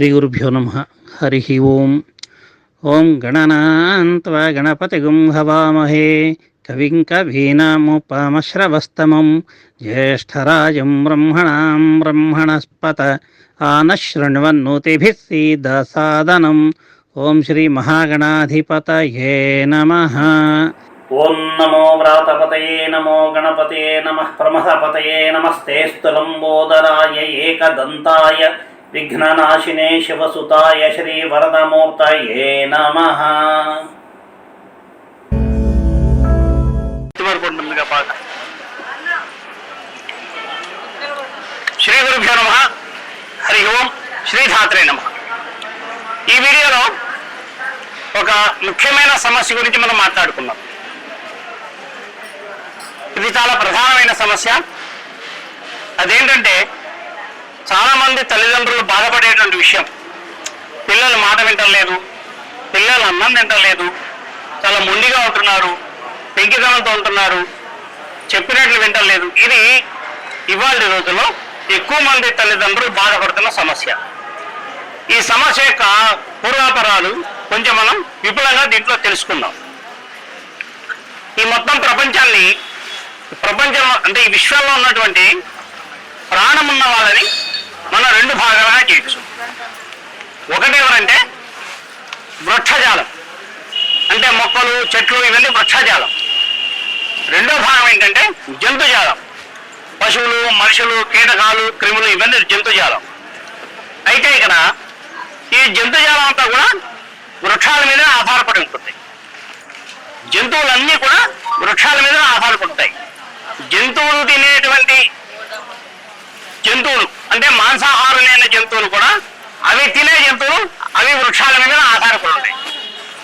శ్రీగురుభ్యో నమ హరి ఓం ఓం గణనాన్త్వా గణపతిగుం హవామహే కవిం కవీనాముపమశ్రవస్తమం జ్యేష్ఠరాజం బ్రహ్మణాం బ్రహ్మణస్పత ఆనశృణ్వన్నోతిభిः సీదసాదనం ఓం శ్రీ మహాగణాధిపతయే నమః ఓం నమో వ్రాతపతయే నమో గణపతయే నమ ప్రమథపతయే నమస్తేస్తు లంబోదరాయ ఏకదంతాయ విఘ్ననాశినే శివసుతాయ శ్రీవరదమూర్తయే నమ శ్రీ గురుభ్యో నమ. హరి ఓం. శ్రీధాత్రే నమ. ఈ వీడియోలో ఒక ముఖ్యమైన సమస్య గురించి మనం మాట్లాడుకుందాం. ఇది చాలా ప్రధానమైన సమస్య. అదేంటంటే చాలామంది తల్లిదండ్రులు బాధపడేటువంటి విషయం. పిల్లలు మాట వింటలేదు పిల్లలు అన్నం తింటలేదు చాలా మొండిగా ఉంటున్నారు పెంకితనంతో ఉంటున్నారు చెప్పినట్లు వింటలేదు. ఇది ఇవాళ రోజుల్లో ఎక్కువ మంది తల్లిదండ్రులు బాధపడుతున్న సమస్య. ఈ సమస్య యొక్క పూర్వాపరాలు కొంచెం మనం విపులంగా దీంట్లో తెలుసుకుందాం. ఈ మొత్తం ప్రపంచాన్ని ప్రపంచం అంటే ఈ విశ్వంలో ఉన్నటువంటి ప్రాణం ఉన్న వాళ్ళని మనం రెండు భాగాలుగా చేయొచ్చు ఒకటి ఎవరంటే వృక్షజాలం. అంటే మొక్కలు చెట్లు ఇవన్నీ వృక్షజాలం. రెండో భాగం ఏంటంటే జంతుజాలం. పశువులు మనుషులు కీటకాలు క్రిములు ఇవన్నీ జంతుజాలం. అయితే ఇక్కడ ఈ జంతుజాలం అంతా కూడా వృక్షాల మీద ఆధారపడి ఉంటుంది. జంతువులన్నీ కూడా వృక్షాల మీద ఆధారపడతాయి జంతువులు తినేటువంటి జంతువులు అంటే మాంసాహారులైన జంతువులు కూడా అవి తినే జంతువులు అవి వృక్షాల మీద ఆధారపడి ఉంటాయి.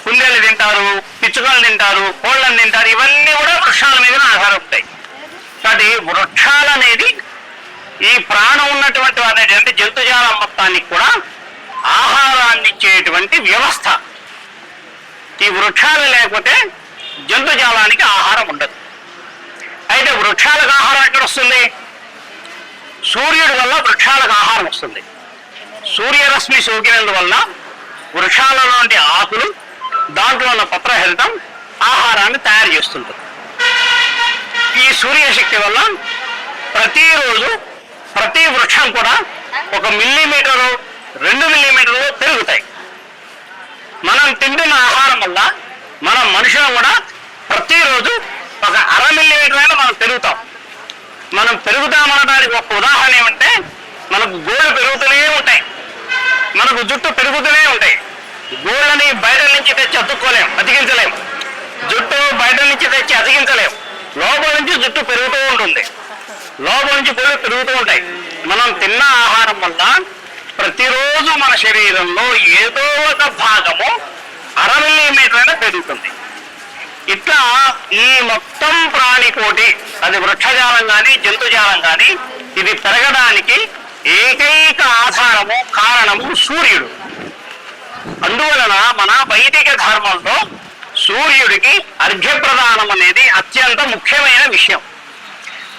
కుందేలు తింటారు పిచ్చుకలు తింటారు కోళ్ళను తింటారు ఇవన్నీ కూడా వృక్షాల మీద ఆధారపడతాయి. కాబట్టి వృక్షాలు అనేది ఈ ప్రాణం ఉన్నటువంటి అనేటువంటి జంతుజాలం మొత్తానికి కూడా ఆహారాన్ని ఇచ్చేటువంటి వ్యవస్థ. ఈ వృక్షాలు లేకపోతే జంతుజాలానికి ఆహారం ఉండదు. అయితే వృక్షాలకు ఆహారం ఎక్కడ వస్తుంది? సూర్యుడి వల్ల వృక్షాలకు ఆహారం వస్తుంది. సూర్యరశ్మి సోకినందువల్ల వృక్షాలలోని ఆకులు దాంట్లో ఉన్న పత్రహరితం ఆహారాన్ని తయారు చేస్తుంటుంది. ఈ సూర్యశక్తి వల్ల ప్రతిరోజు ప్రతి వృక్షం కూడా ఒక మిల్లీమీటరు రెండు మిల్లీమీటర్లు పెరుగుతాయి. మనం తింటున్న ఆహారం వల్ల మనం మనుషులు కూడా ప్రతిరోజు ఒక అర మిల్లీమీటర్ అయినా మనం పెరుగుతాం. మనం పెరుగుతామనడానికి ఒక ఉదాహరణ ఏమంటే మనకు గోళ్ళు పెరుగుతూనే ఉంటాయి. మనకు జుట్టు పెరుగుతూనే ఉంటాయి. గోళ్ళని బయట నుంచి తెచ్చి అతుక్కోలేం అతికించలేం. జుట్టు బయట నుంచి తెచ్చి అతికించలేం. లోపల నుంచి జుట్టు పెరుగుతూ ఉంటుంది. లోపల నుంచి గోళ్ళు పెరుగుతూ ఉంటాయి. మనం తిన్న ఆహారం వల్ల ప్రతిరోజు మన శరీరంలో ఏదో ఒక భాగము అర మిల్లీమీటర్ పెరుగుతుంది. ఇట్లా ఈ మొత్తం ప్రాణికోటి అది వృక్షజాలం కానీ జంతుజాలం కానీ ఇది పెరగడానికి ఏకైక ఆధారము కారణము సూర్యుడు. అందువలన మన వైదిక ధర్మంలో సూర్యుడికి అర్ఘ్యప్రదానం అనేది అత్యంత ముఖ్యమైన విషయం.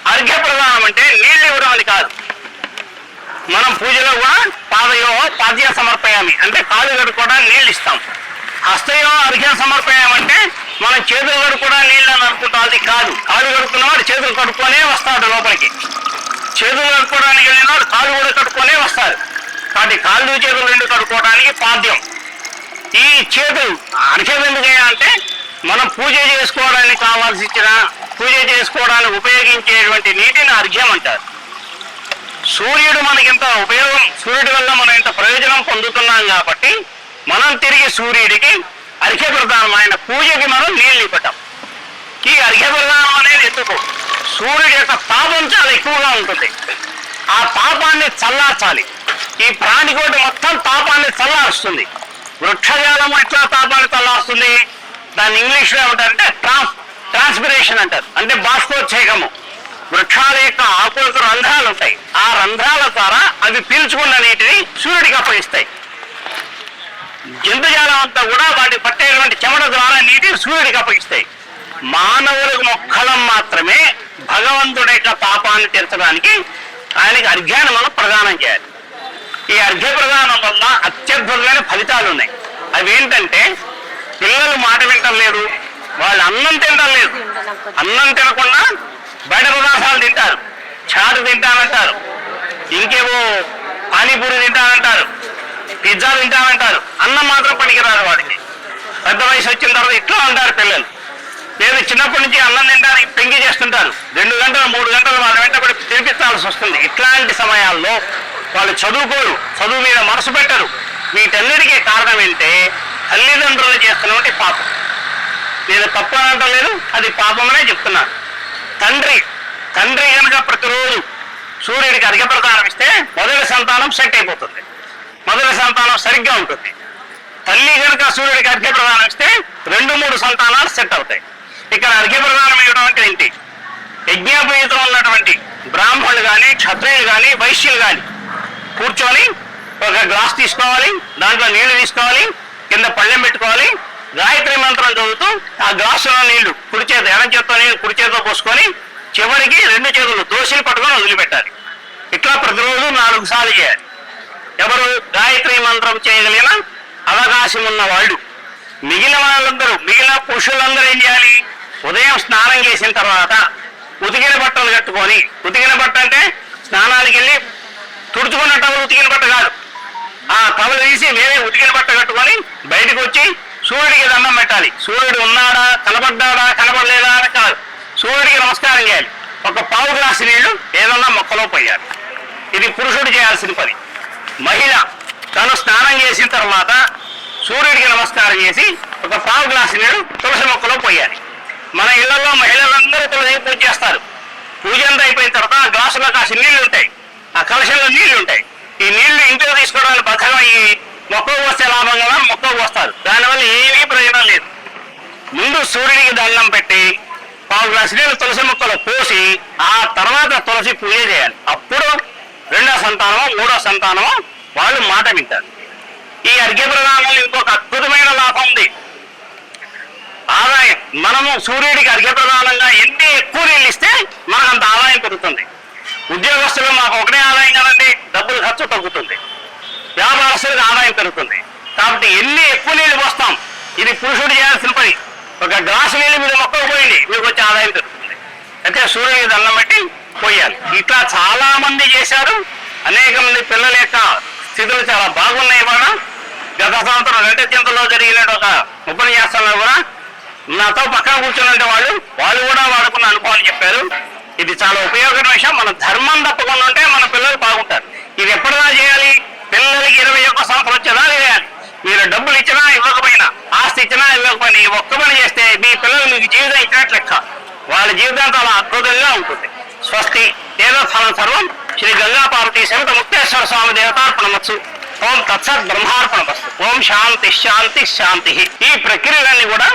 అర్ఘ్యప్రదానం అంటే నీళ్ళు ఇవ్వడం అని కాదు. మనం పూజలో కూడా పాదయో పాద్య సమర్పయామి. అంటే కాలు కడుక్కోవడానికి నీళ్ళు ఇస్తాం. హస్తయో అర్ఘ్యం సమర్పయామంటే మనం చేతులు కూడా నీళ్ళు అని అనుకుంటాం. అది కాదు. కాలు కడుక్కున్నవాడు చేతులు కడుక్కొనే వస్తాడు లోపలికి. చేతులు కట్టుకోవడానికి వెళ్ళినవాడు కాలు కూడా కట్టుకునే వస్తారు. కాబట్టి కాళ్ళు చేతులు రెండు కట్టుకోవడానికి పాద్యం ఈ చేతులు అర్ఘ్యం ఎందుకయ్యా అంటే మనం పూజ చేసుకోవడానికి కావాల్సి పూజ చేసుకోవడానికి ఉపయోగించేటువంటి నీటిని అర్ఘ్యం అంటారు. సూర్యుడు మనకి ఇంత ఉపయోగం సూర్యుడి వల్ల మనం ఇంత ప్రయోజనం పొందుతున్నాం కాబట్టి మనం తిరిగి సూర్యుడికి అర్ఘ్యప్రదానం ఆయన పూజకి మనం నీళ్ళు ఇవ్వటం. ఈ అర్ఘ్యప్రదానం అనేది ఎందుకు? సూర్యుడి యొక్క పాపం చాలా ఎక్కువగా ఉంటుంది. ఆ పాపాన్ని చల్లార్చాలి. ఈ ప్రాణికోటి మొత్తం పాపాన్ని చల్లారుస్తుంది. వృక్షజాలం ఎట్లా పాపాన్ని చల్లారుస్తుంది? దాన్ని ఇంగ్లీష్లో ఏమంటారంటే ట్రాన్స్ ట్రాన్స్పిరేషన్ అంటారు. అంటే బాష్పోత్సేకము వృక్షాల యొక్క ఆకులకు రంధ్రాలు ఉంటాయి. ఆ రంధ్రాల ద్వారా అవి పీల్చుకున్న నీటిని సూర్యుడికి అప్పగిస్తాయి. జంతుజాలం అంతా కూడా వాటి పట్టేటువంటి చెమట ద్వారా నీటిని సూర్యుడికి అప్పగిస్తాయి. మానవులకు మొక్కలం మాత్రమే భగవంతుడి యొక్క పాపాన్ని తీర్చడానికి ఆయనకి అర్ఘ్యాన్ని మనం ప్రదానం చేయాలి. ఈ అర్ఘ్య ప్రదానం వల్ల అత్యద్భుతమైన ఫలితాలు ఉన్నాయి. అవి ఏంటంటే పిల్లలు మాట వింటలేరు వాళ్ళు అన్నం తింటం లేదు. అన్నం తినకుండా బయట పదార్థాలు తింటారు. చాటు తింటానంటారు ఇంకేవో పానీపూరి తింటానంటారు పిజ్జా తింటానంటారు అన్నం మాత్రం పనికిరాదు వాడికి. పెద్ద వయసు వచ్చిన తర్వాత ఇట్లా ఉంటారు పిల్లలు. లేదు చిన్నప్పటి నుంచి అన్నం తింటానికి పెంగి చేస్తుంటారు రెండు గంటలు మూడు గంటలు వాళ్ళ వెంట పడి తినిపించాల్సి వస్తుంది. ఇట్లాంటి సమయాల్లో వాళ్ళు చదువుకోరు చదువు మీద మనసు పెట్టరు. వీటన్నిటికీ కారణం ఏంటంటే తల్లిదండ్రులు చేస్తున్నటువంటి పాపం. నేను తప్పు అనటం లేదు అది పాపమనే చెప్తున్నాను. తండ్రి తండ్రి కనుక ప్రతిరోజు సూర్యుడికి అర్ఘ్యప్రదానం ఇస్తే మొదటి సంతానం సెట్ అయిపోతుంది. మొదటి సంతానం సరిగ్గా ఉంటుంది. తల్లి కనుక సూర్యుడికి అర్ఘ్యప్రదానం ఇస్తే రెండు మూడు సంతానాలు సెట్ అవుతాయి. ఇక్కడ అర్ఘ్యప్రదానం ఇవ్వడం అంటే ఏంటి? యజ్ఞోపయుతం ఉన్నటువంటి బ్రాహ్మణులు కానీ క్షత్రియులు కానీ వైశ్యులు కానీ కూర్చొని ఒక గ్లాస్ తీసుకోవాలి దాంట్లో నీళ్ళు తీసుకోవాలి కింద పళ్ళెం పెట్టుకోవాలి గాయత్రి మంత్రం చదువుతూ ఆ గ్లాసులో నీళ్ళు కుడి చేత ఎడం చేత్తో నీళ్ళు కుడి చేతితో పోసుకొని చివరికి రెండు చేతులు దోషులు పట్టుకొని వదిలిపెట్టాలి. ఇట్లా ప్రతిరోజు నాలుగు సార్లు చేయాలి. ఎవరు గాయత్రి మంత్రం చేయగలిగిన అవకాశం ఉన్న వాళ్ళు మిగిలిన వాళ్ళందరూ మిగిలిన పురుషులందరూ ఏం చేయాలి? ఉదయం స్నానం చేసిన తర్వాత ఉతికిన బట్టలు కట్టుకొని ఉతికిన బట్ట అంటే స్నానానికి వెళ్ళి తుడుచుకున్న టవలు ఉతికిన బట్ట కాదు. ఆ టవలు తీసి వేరే ఉతికిన బట్ట కట్టుకొని బయటకు వచ్చి సూర్యుడికి దండం పెట్టాలి. సూర్యుడు ఉన్నాడా కనబడ్డాడా కనబడలేదా అని కాదు. సూర్యుడికి నమస్కారం చేయాలి. ఒక పావు గ్లాసు నీళ్ళు ఏదన్నా మొక్కలో పోయాలి. ఇది పురుషుడు చేయాల్సిన పని. మహిళ తను స్నానం చేసిన తర్వాత సూర్యుడికి నమస్కారం చేసి ఒక పావు గ్లాసు నీళ్ళు తులసి మొక్కలో పోయాలి. మన ఇళ్ళలో మహిళలందరూ తులసి పూజ చేస్తారు. పూజ అంతా అయిపోయిన తర్వాత ఆ గ్లాసులో కాసి నీళ్ళు ఉంటాయి. ఆ కలశంలో నీళ్ళు ఉంటాయి. ఈ నీళ్ళు ఇంట్లో తీసుకోవడానికి బద్ధకం ఈ మొక్కకు వస్తే లాభం కదా మొక్కకు వస్తారు దానివల్ల ఏమీ ప్రయోజనం లేదు. ముందు సూర్యుడికి దండం పెట్టి పావు గ్లాసు నీళ్ళు తులసి మొక్కలు పోసి ఆ తర్వాత తులసి పూజ చేయాలి. అప్పుడు రెండో సంతానమో మూడో సంతానమో వాళ్ళు మాట వింటారు. ఈ అర్ఘ్య ప్రధానంలో ఇంకొక అద్భుతమైన లాభం ఉంది. ఆదాయం. మనము సూర్యుడికి అర్ఘ్యప్రదానంగా ఎన్ని ఎక్కువ నీళ్ళు ఇస్తే మనకు అంత ఆదాయం పెరుగుతుంది. ఉద్యోగస్తులు మాకు ఒకటే ఆదాయం కదండి డబ్బులు ఖర్చు తగ్గుతుంది. వ్యాపారస్తులకు ఆదాయం పెరుగుతుంది. కాబట్టి ఎన్ని ఎక్కువ నీళ్ళు పోస్తాం ఇది పురుషుడు చేయాల్సిన పని. ఒక గ్లాసు నీళ్ళు మీద మొక్కకు పోయింది మీకు వచ్చే ఆదాయం పెరుగుతుంది. అయితే సూర్యుడికి దండం పెట్టి పోయాలి. ఇట్లా చాలా మంది చేశారు. అనేక మంది పిల్లల యొక్క స్థితులు చాలా బాగున్నాయి కూడా గత సంవత్సరం రెండ చింతలో జరిగిన ఒక ఉపన్యాసంలో కూడా నాతో పక్కన కూర్చున్నట్టు వాళ్ళు వాళ్ళు కూడా వాడుకున్న అనుభవాన్ని చెప్పారు. ఇది చాలా ఉపయోగకరమైన విషయం. మన ధర్మం తప్పకుండా ఉంటే మన పిల్లలు బాగుంటారు. ఇది ఎప్పుడైనా చేయాలి? పిల్లలకి ఇరవై ఒక్క సంవత్సరం వచ్చేదా చేయాలి మీరు డబ్బులు ఇచ్చినా ఇవ్వకపోయినా ఆస్తి ఇచ్చినా ఇవ్వకపోయినా ఈ ఒక్క పని చేస్తే మీ పిల్లలు మీకు జీవితం ఇచ్చినట్లు లెక్క. వాళ్ళ జీవితం చాలా అద్భుతంగా ఉంటుంది. స్వస్తి ఏదో ఫలం సర్వం శ్రీ గంగా పార్వతీ సమేత ముక్తేశ్వర స్వామి దేవతార్పణమత్సు ఓం తత్సత్ బ్రహ్మార్పణమస్తు ఓం శాంతి శాంతి శాంతి. ఈ ప్రక్రియలన్నీ కూడా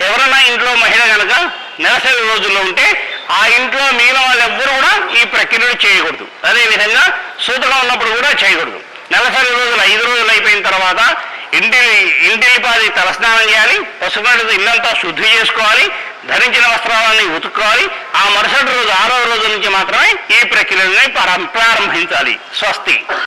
ఎవరైనా ఇంట్లో మహిళ కనుక నెలసరి రోజుల్లో ఉంటే ఆ ఇంట్లో మిగిలిన వాళ్ళు ఎవ్వరు కూడా ఈ ప్రక్రియను చేయకూడదు. అదేవిధంగా సూతగా ఉన్నప్పుడు కూడా చేయకూడదు. నెలసరి రోజులు ఐదు రోజులు అయిపోయిన తర్వాత ఇంటి ఇంటిలిపాది తలస్నానం చేయాలి పసుపు ఇల్లంతా శుద్ధి చేసుకోవాలి ధరించిన వస్త్రాలన్నీ ఉతుక్కోవాలి ఆ మరుసటి రోజు ఆరో రోజు నుంచి మాత్రమే ఈ ప్రక్రియని ప్రారంభించాలి. స్వస్తి.